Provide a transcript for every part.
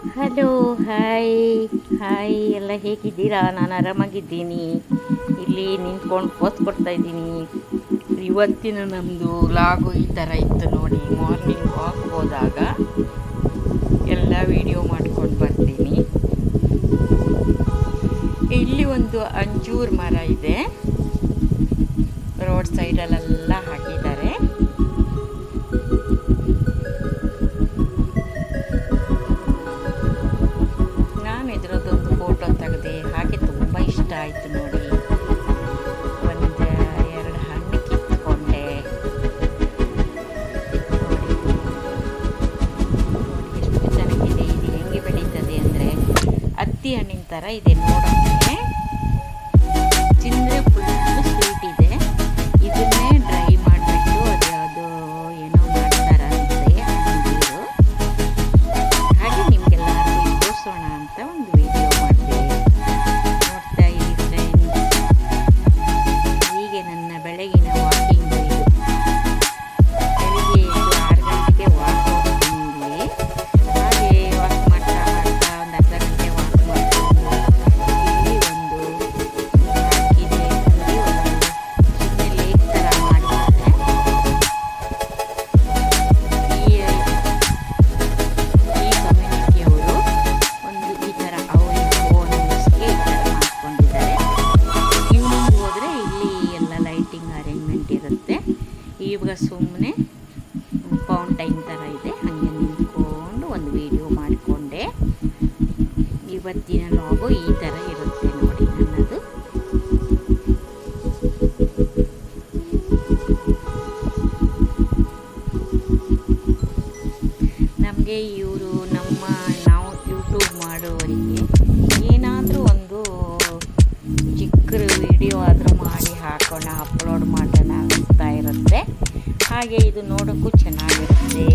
Hello, hi hi, ಎಲ್ಲ ಹೇಗಿದ್ದೀರಾ? ನಾನು ಆರಾಮಾಗಿದ್ದೀನಿ. ಇಲ್ಲಿ ನಿಂತ್ಕೊಂಡು ಪೋಸ್ ಕೊಡ್ತಾ ಇದ್ದೀನಿ. ಇವತ್ತಿನ ನಮ್ಮದು ಲಾಗು ಈ ಥರ ಇತ್ತು ನೋಡಿ ಮಾರ್ನಿಂಗ್ ವಾಕ್ ಹೋದಾಗ ಎಲ್ಲ ವಿಡಿಯೋ ಮಾಡ್ಕೊಂಡು ಬರ್ತೀನಿ. ಇಲ್ಲಿ ಒಂದು ಅಂಜೂರ್ ಮರ ಇದೆ. ರೋಡ್ ಸೈಡಲ್ಲೆಲ್ಲ ಹತ್ತಿ ಹಣ್ಣಿನ ಥರ ಇದೆ ನೋಡೋಕ್ಕೆ ತಿಂದರೆ ಫುಲ್ಲು ಸ್ವೀಟ್ ಇದೆ. ಇವಾಗ ಸುಮ್ಮನೆ ಫೌಂಟೈನ್ ಥರ ಇದೆ. ಹಾಗೆ ನಿಂತ್ಕೊಂಡು ಒಂದು ವಿಡಿಯೋ ಮಾಡಿಕೊಂಡೆ. ಇವತ್ತಿನ ಲಾಗು ಈ ಥರ ಇರುತ್ತೆ ನೋಡಿ ನನ್ನದು. ನಮಗೆ ಇವರು ನಮ್ಮ ನಾವು ಯೂಟ್ಯೂಬ್ ಮಾಡೋವರಿಗೆ ಹಾಗೆ ಇದು ನೋಡೋಕ್ಕೂ ಚೆನ್ನಾಗಿರುತ್ತೆ.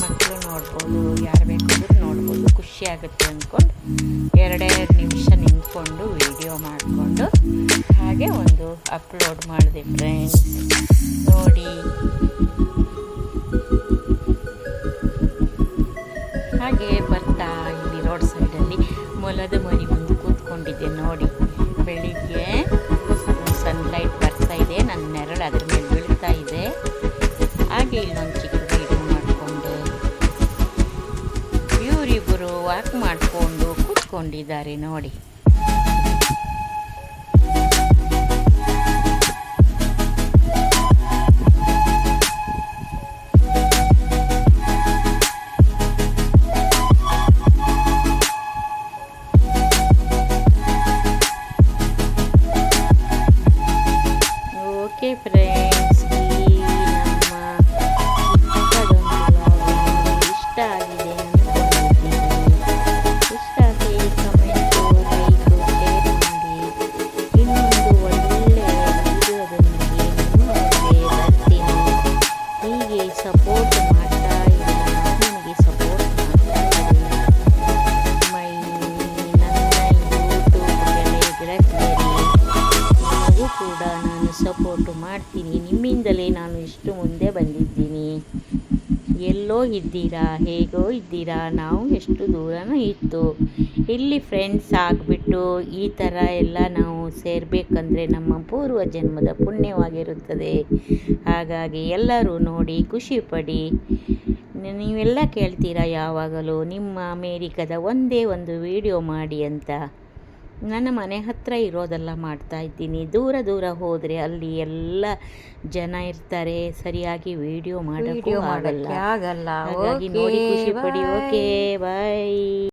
ಮಕ್ಕಳು ನೋಡ್ಬೋದು, ಯಾರು ಬೇಕಾದರೂ ನೋಡ್ಬೋದು. ಖುಷಿಯಾಗುತ್ತೆ ಅಂದ್ಕೊಂಡು ಎರಡೆರಡು ನಿಮಿಷ ನಿಂತ್ಕೊಂಡು ವಿಡಿಯೋ ಮಾಡಿಕೊಂಡು ಹಾಗೆ ಒಂದು ಅಪ್ಲೋಡ್ ಮಾಡಿದೆ ಫ್ರೆಂಡ್ಸ್ ನೋಡಿ. ಹಾಗೆ ಬರ್ತಾ ಇಲ್ಲಿ ರೋಡ್ ಸೈಡಲ್ಲಿ ಮೊಲದ ಮರಿ ಒಂದು ಕೂತ್ಕೊಂಡಿದ್ದೆ ನೋಡಿ. ಇಲ್ಲೊಂದು ಚಿಕ್ಕ ವಿಡಿಯೋ ಮಾಡಿಕೊಂಡು ಇವರಿಬ್ಬರು ವಾಕ್ ಮಾಡಿಕೊಂಡು ಕೂತ್ಕೊಂಡಿದ್ದಾರೆ ನೋಡಿ. ಕೂಡ ನಾನು ಸಪೋರ್ಟು ಮಾಡ್ತೀನಿ. ನಿಮ್ಮಿಂದಲೇ ನಾನು ಇಷ್ಟು ಮುಂದೆ ಬಂದಿದ್ದೀನಿ. ಎಲ್ಲೋ ಇದ್ದೀರಾ? ಹೇಗೋ ಇದ್ದೀರಾ? ನಾವು ಎಷ್ಟು ದೂರನೂ ಇತ್ತು. ಇಲ್ಲಿ ಫ್ರೆಂಡ್ಸ್ ಆಗಿಬಿಟ್ಟು ಈ ಥರ ಎಲ್ಲ ನಾವು ಸೇರಬೇಕಂದ್ರೆ ನಮ್ಮ ಪೂರ್ವ ಜನ್ಮದ ಪುಣ್ಯವಾಗಿರುತ್ತದೆ. ಹಾಗಾಗಿ ಎಲ್ಲರೂ ನೋಡಿ ಖುಷಿಪಡಿ ನೀವೆಲ್ಲ ಕೇಳ್ತೀರಾ ಯಾವಾಗಲೂ? ನಿಮ್ಮ ಅಮೇರಿಕದ ಒಂದೇ ಒಂದು ವಿಡಿಯೋ ಮಾಡಿ ಅಂತ. ನನ್ನ ಮನೆ ಹತ್ರ ಇರೋದೆಲ್ಲ ಮಾಡ್ತಾ ಇದ್ದೀನಿ. ದೂರ ದೂರ ಹೋದರೆ ಅಲ್ಲಿ ಎಲ್ಲ ಜನ ಇರ್ತಾರೆ. ಸರಿಯಾಗಿ ವಿಡಿಯೋ ಮಾಡೋಕ್ಕೂ ಆಗಲ್ಲ. ಹಾಗಾಗಿ ನೋಡಿ ಖುಷಿ ಪಡಿ. Okay bye